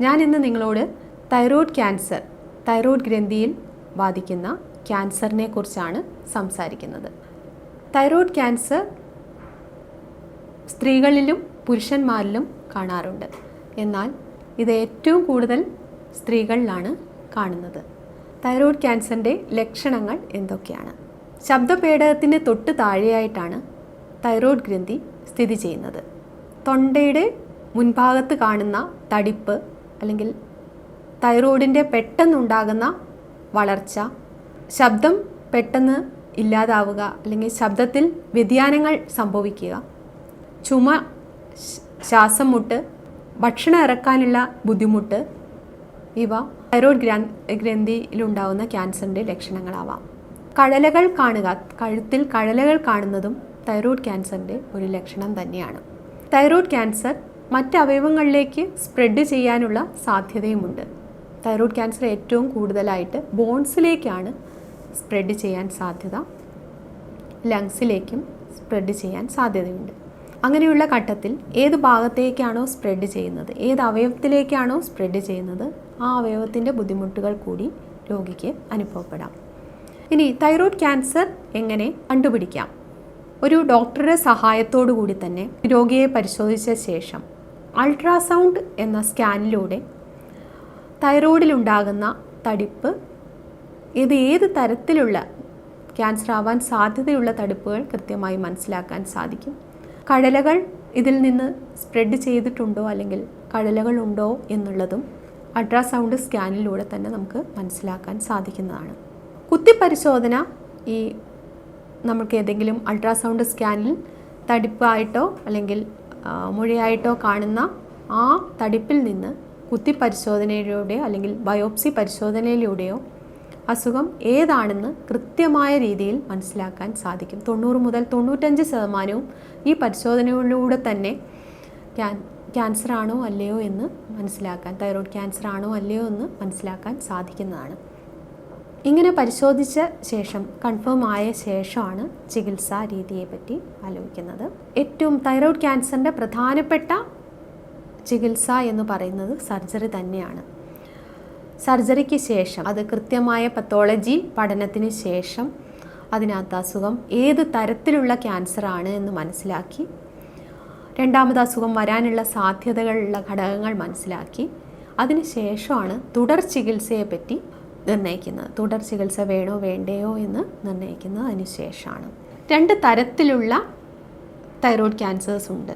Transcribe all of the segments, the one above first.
ഞാൻ ഇന്ന് നിങ്ങളോട് തൈറോയ്ഡ് ക്യാൻസർ തൈറോയ്ഡ് ഗ്രന്ഥിയിൽ ബാധിക്കുന്ന ക്യാൻസറിനെ കുറിച്ചാണ് സംസാരിക്കുന്നത്. തൈറോയ്ഡ് ക്യാൻസർ സ്ത്രീകളിലും പുരുഷന്മാരിലും കാണാറുണ്ട്. എന്നാൽ ഇത് ഏറ്റവും കൂടുതൽ സ്ത്രീകളിലാണ് കാണുന്നത്. തൈറോയ്ഡ് ക്യാൻസറിന്റെ ലക്ഷണങ്ങൾ എന്തൊക്കെയാണ്? ശബ്ദപേടകത്തിന് തൊട്ട് താഴെയായിട്ടാണ് തൈറോയ്ഡ് ഗ്രന്ഥി സ്ഥിതി ചെയ്യുന്നത്. തൊണ്ടയുടെ മുൻഭാഗത്ത് കാണുന്ന തടിപ്പ് അല്ലെങ്കിൽ തൈറോയിഡിന്റെ പെട്ടെന്നുണ്ടാകുന്ന വളർച്ച ശബ്ദം പെട്ടെന്ന് ഇല്ലാതാവുക അല്ലെങ്കിൽ ശബ്ദത്തിൽ വ്യതിയാനങ്ങൾ സംഭവിക്കുക ചുമ ശ്വാസം മുട്ട് ഭക്ഷണം ഇറക്കാനുള്ള ബുദ്ധിമുട്ട് ഇവ തൈറോയ്ഡ് ഗ്രാൻ ഗ്രന്ഥിയിലുണ്ടാവുന്ന ക്യാൻസറിന്റെ ലക്ഷണങ്ങളാവാം. കഴലകൾ കാണുക കഴുത്തിൽ കഴലകൾ കാണുന്നതും തൈറോയ്ഡ് ക്യാൻസറിന്റെ ഒരു ലക്ഷണം തന്നെയാണ്. തൈറോയ്ഡ് ക്യാൻസർ മറ്റ് അവയവങ്ങളിലേക്ക് സ്പ്രെഡ് ചെയ്യാനുള്ള സാധ്യതയുമുണ്ട്. തൈറോയ്ഡ് ക്യാൻസർ ഏറ്റവും കൂടുതലായിട്ട് ബോൺസിലേക്കാണ് സ്പ്രെഡ് ചെയ്യാൻ സാധ്യത. ലങ്സിലേക്കും സ്പ്രെഡ് ചെയ്യാൻ സാധ്യതയുണ്ട്. അങ്ങനെയുള്ള ഘട്ടത്തിൽ ഏത് ഭാഗത്തേക്കാണോ സ്പ്രെഡ് ചെയ്യുന്നത് ഏത് അവയവത്തിലേക്കാണോ സ്പ്രെഡ് ചെയ്യുന്നത് ആ അവയവത്തിന്റെ ബുദ്ധിമുട്ടുകൾ കൂടി രോഗിക്ക് അനുഭവപ്പെടാം. ഇനി തൈറോയ്ഡ് ക്യാൻസർ എങ്ങനെ കണ്ടുപിടിക്കാം? ഒരു ഡോക്ടറുടെ സഹായത്തോടു കൂടി തന്നെ രോഗിയെ പരിശോധിച്ച ശേഷം അൾട്രാസൗണ്ട് എന്ന സ്കാനിലൂടെ തൈറോയിഡിലുണ്ടാകുന്ന തടിപ്പ് ഇത് ഏത് തരത്തിലുള്ള ക്യാൻസർ ആവാൻ സാധ്യതയുള്ള തടിപ്പുകൾ കൃത്യമായി മനസ്സിലാക്കാൻ സാധിക്കും. കടലകൾ ഇതിൽ നിന്ന് സ്പ്രെഡ് ചെയ്തിട്ടുണ്ടോ അല്ലെങ്കിൽ കടലകൾ ഉണ്ടോ എന്നുള്ളതും അൾട്രാസൗണ്ട് സ്കാനിലൂടെ തന്നെ നമുക്ക് മനസ്സിലാക്കാൻ സാധിക്കുന്നതാണ്. കുത്തിപ്പരിശോധന ഈ നമുക്ക് ഏതെങ്കിലും അൾട്രാസൗണ്ട് സ്കാനിൽ തടിപ്പായിട്ടോ അല്ലെങ്കിൽ മുഴയായിട്ടോ കാണുന്ന ആ തടിപ്പിൽ നിന്ന് കുത്തിപ്പരിശോധനയിലൂടെയോ അല്ലെങ്കിൽ ബയോപ്സി പരിശോധനയിലൂടെയോ അസുഖം ഏതാണെന്ന് കൃത്യമായ രീതിയിൽ മനസ്സിലാക്കാൻ സാധിക്കും. തൊണ്ണൂറ് മുതൽ തൊണ്ണൂറ്റഞ്ച് ശതമാനവും ഈ പരിശോധനയിലൂടെ തന്നെ ക്യാൻ ക്യാൻസർ ആണോ അല്ലയോ എന്ന് മനസ്സിലാക്കാൻ തൈറോയ്ഡ് ക്യാൻസർ ആണോ അല്ലയോ എന്ന് മനസ്സിലാക്കാൻ സാധിക്കുന്നതാണ്. ഇങ്ങനെ പരിശോധിച്ച ശേഷം കൺഫേം ആയ ശേഷമാണ് ചികിത്സാ രീതിയെ പറ്റി ആലോചിക്കുന്നത്. ഏറ്റവും തൈറോയ്ഡ് ക്യാൻസറിന്റെ പ്രധാനപ്പെട്ട ചികിത്സ എന്ന് പറയുന്നത് സർജറി തന്നെയാണ്. സർജറിക്ക് ശേഷം അത് കൃത്യമായ പത്തോളജി പഠനത്തിന് ശേഷം അതിനകത്ത് അസുഖം ഏത് തരത്തിലുള്ള ക്യാൻസറാണ് എന്ന് മനസ്സിലാക്കി രണ്ടാമത് അസുഖം വരാനുള്ള സാധ്യതകളുള്ള ഘടകങ്ങൾ മനസ്സിലാക്കി അതിനുശേഷമാണ് തുടർ ചികിത്സയെ പറ്റി നിർണയിക്കുന്നത് തുടർ ചികിത്സ വേണോ വേണ്ടയോ എന്ന് നിർണയിക്കുന്നത് അതിനുശേഷമാണ്. രണ്ട് തരത്തിലുള്ള തൈറോയ്ഡ് ക്യാൻസേഴ്സ് ഉണ്ട്.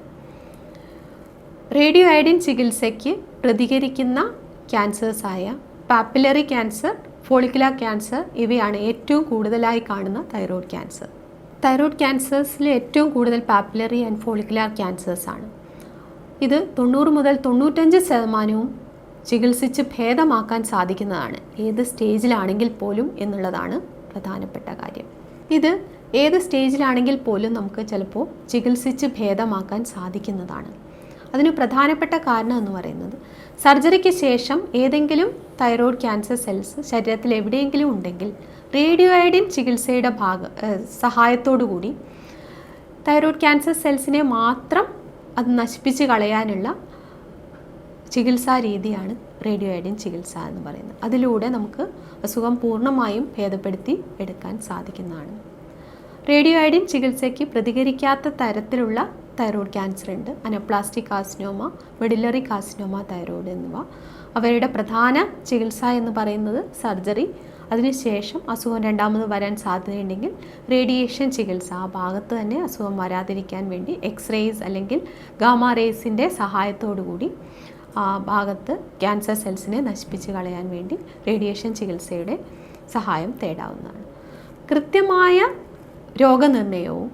റേഡിയോ ഐഡിൻ ചികിത്സയ്ക്ക് പ്രതികരിക്കുന്ന ക്യാൻസേഴ്സായ പാപ്പുലറി ക്യാൻസർ ഫോളിക്കുല ക്യാൻസർ ഇവയാണ് ഏറ്റവും കൂടുതലായി കാണുന്ന തൈറോയ്ഡ് ക്യാൻസർ. തൈറോയ്ഡ് ക്യാൻസേഴ്സിൽ ഏറ്റവും കൂടുതൽ പാപ്പുലറി ആൻഡ് ഫോളിക്കുലർ ക്യാൻസേഴ്സാണ്. ഇത് തൊണ്ണൂറ് മുതൽ തൊണ്ണൂറ്റഞ്ച് ശതമാനവും ചികിത്സിച്ച് ഭേദമാക്കാൻ സാധിക്കുന്നതാണ്. ഏത് സ്റ്റേജിലാണെങ്കിൽ പോലും എന്നുള്ളതാണ് പ്രധാനപ്പെട്ട കാര്യം. ഇത് ഏത് സ്റ്റേജിലാണെങ്കിൽ പോലും നമുക്ക് ചിലപ്പോൾ ചികിത്സിച്ച് ഭേദമാക്കാൻ സാധിക്കുന്നതാണ്. അതിന് പ്രധാനപ്പെട്ട കാരണം എന്ന് പറയുന്നത് സർജറിക്ക് ശേഷം ഏതെങ്കിലും തൈറോയ്ഡ് ക്യാൻസർ സെൽസ് ശരീരത്തിൽ എവിടെയെങ്കിലും ഉണ്ടെങ്കിൽ റേഡിയോ ഐഡിൻ ചികിത്സയുടെ ഭാഗ സഹായത്തോടു കൂടി തൈറോയ്ഡ് ക്യാൻസർ സെൽസിനെ മാത്രം അത് നശിപ്പിച്ച് കളയാനുള്ള ചികിത്സാ രീതിയാണ് റേഡിയോ അയഡിൻ ചികിത്സ എന്ന് പറയുന്നത്. അതിലൂടെ നമുക്ക് അസുഖം പൂർണമായും ഭേദപ്പെടുത്തി എടുക്കാൻ സാധിക്കുന്നതാണ്. റേഡിയോ അയഡിൻ ചികിത്സയ്ക്ക് പ്രതികരിക്കാത്ത തരത്തിലുള്ള തൈറോയ്ഡ് ക്യാൻസർ ഉണ്ട്. Anaplastic carcinoma medullary carcinoma thyroid എന്നിവ. അവയുടെ പ്രധാന ചികിത്സ എന്ന് പറയുന്നത് സർജറി. അതിനുശേഷം അസുഖം രണ്ടാമത് വരാൻ സാധ്യതയുണ്ടെങ്കിൽ റേഡിയേഷൻ ചികിത്സ. ആ ഭാഗത്ത് തന്നെ അസുഖം വരാതിരിക്കാൻ വേണ്ടി എക്സ്റേസ് അല്ലെങ്കിൽ ഗാമ റേസിന്റെ സഹായത്തോടു കൂടി ഭാഗത്ത് ക്യാൻസർ സെൽസിനെ നശിപ്പിച്ച് കളയാൻ വേണ്ടി റേഡിയേഷൻ ചികിത്സയുടെ സഹായം തേടാവുന്നതാണ്. കൃത്യമായ രോഗനിർണയവും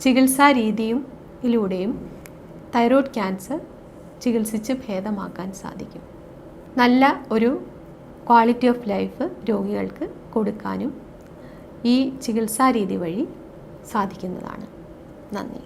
ചികിത്സാ രീതിയും യിലൂടെയും തൈറോയ്ഡ് ക്യാൻസർ ചികിത്സിച്ച് ഭേദമാക്കാൻ സാധിക്കും. നല്ല ഒരു ക്വാളിറ്റി ഓഫ് ലൈഫ് രോഗികൾക്ക് കൊടുക്കാനും ഈ ചികിത്സാ രീതി വഴി സാധിക്കുന്നതാണ്. നന്ദി.